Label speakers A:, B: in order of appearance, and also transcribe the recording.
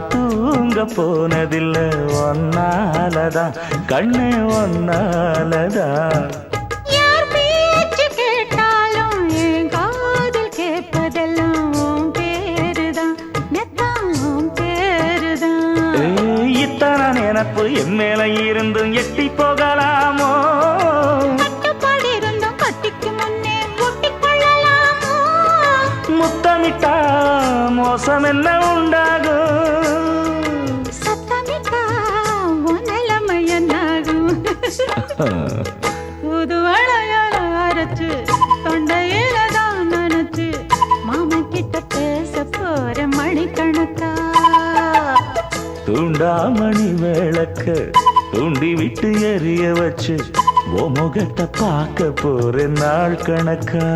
A: போனதில்ல ஒன்னாலதான். கண்ணே ஒன்னாலதான். இத்தனை நினப்பு என் மேல இருந்தும் எட்டி போகலாமோ? முத்தமிட்டா மோசம் என்ன
B: புது அழையால அரைச்சு தொண்டையில தான் நனைச்சு மாமன் கிட்ட பேச போற மணிக்கணக்கா.
A: தூண்டாமணி விளக்க தூண்டி விட்டு எரிய வச்சு ஓ முகத்தை பார்க்க போற நாள் கணக்கா.